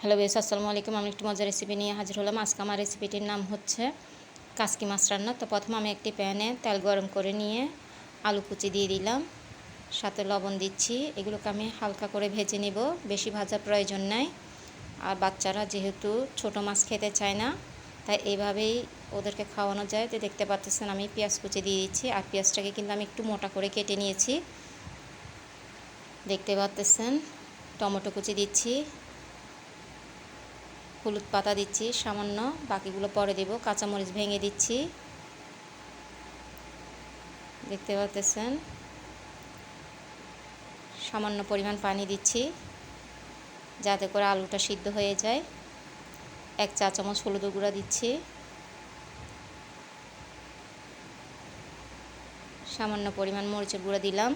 Hello base আসসালামু আলাইকুম। আমি একটি মজার রেসিপি নিয়ে হাজির হলাম। আজকে আমার রেসিপিটির নাম হচ্ছে কাসকি মাছ রান্না। তো প্রথমে আমি একটি প্যানে তেল গরম করে নিয়ে আলু কুচি দিয়ে দিলাম। সাথে লবণ দিচ্ছি। এগুলোকে আমি হালকা করে ভেজে নেব। বেশি ভাজার প্রয়োজন নাই। আর বাচ্চারা যেহেতু ছোট মাছ খেতে চায় না, তাই এইভাবেই ওদেরকে খাওয়ানো যায়। তো দেখতে পাচ্ছেন, আমি পেঁয়াজ কুচি দিয়ে দিচ্ছি। আর পেঁয়াজটাকে কিন্তু আমি একটু মোটা করে কেটে নিয়েছি। দেখতে পাচ্ছেন, টমেটো কুচি দিচ্ছি। হলুদ পাতা দিচ্ছি, সামান্য। বাকিগুলো পরে দেব। কাঁচামরিচ ভেঙে দিচ্ছি। দেখতে পাচ্ছেন সামান্য পরিমাণ পানি দিচ্ছি, যাতে করে আলুটা সিদ্ধ হয়ে যায়। এক চা চামচ হলুদ গুঁড়া দিচ্ছি। সামান্য পরিমাণ মরিচের গুঁড়া দিলাম।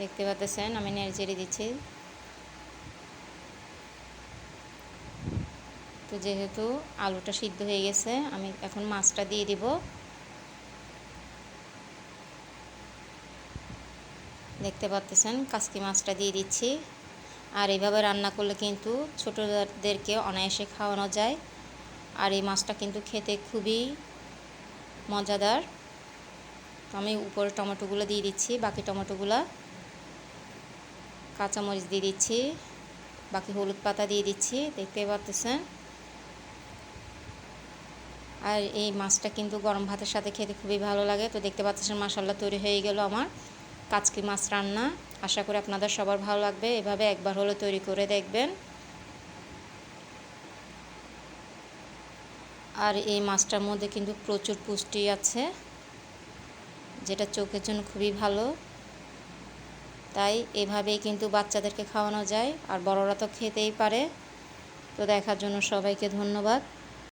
দেখতে পাচ্ছেন আমি নেড়ে চেড়ে দিচ্ছি। তো যেহেতু আলুটা সিদ্ধ হয়ে গেছে, আমি এখন মাছটা দিয়ে দিব। দেখতে পাচ্ছেন কাসকি মাছটা দিয়ে দিচ্ছি। আর এইভাবে রান্না করলে কিন্তু ছোটোদেরকে অনায়াসে খাওয়ানো যায়। আর এই মাছটা কিন্তু খেতে খুবই মজাদার। তো আমি উপরে টমেটোগুলো দিয়ে দিচ্ছি, বাকি টমেটোগুলো কাঁচামরিচ দিয়ে দিচ্ছি, বাকি হলুদ পাতা দিয়ে দিচ্ছি। দেখতে পাচ্ছেন আর এই মাছটা কিন্তু গরম ভাতের সাথে খেতে খুবই ভালো লাগে। তো দেখতে পাচ্ছেন মাসাল্লা তৈরি হয়ে গেল আমার কাচকি মাছ রান্না। আশা করি আপনাদের সবার ভালো লাগবে। এভাবে একবার হলে তৈরি করে দেখবেন। আর এই মাছটার মধ্যে কিন্তু প্রচুর পুষ্টি আছে, যেটা চোখের জন্য খুবই ভালো। তাই এভাবেই কিন্তু বাচ্চাদেরকে খাওয়ানো যায়, আর বড়রা তো খেতেই পারে। তো দেখার জন্য সবাইকে ধন্যবাদ।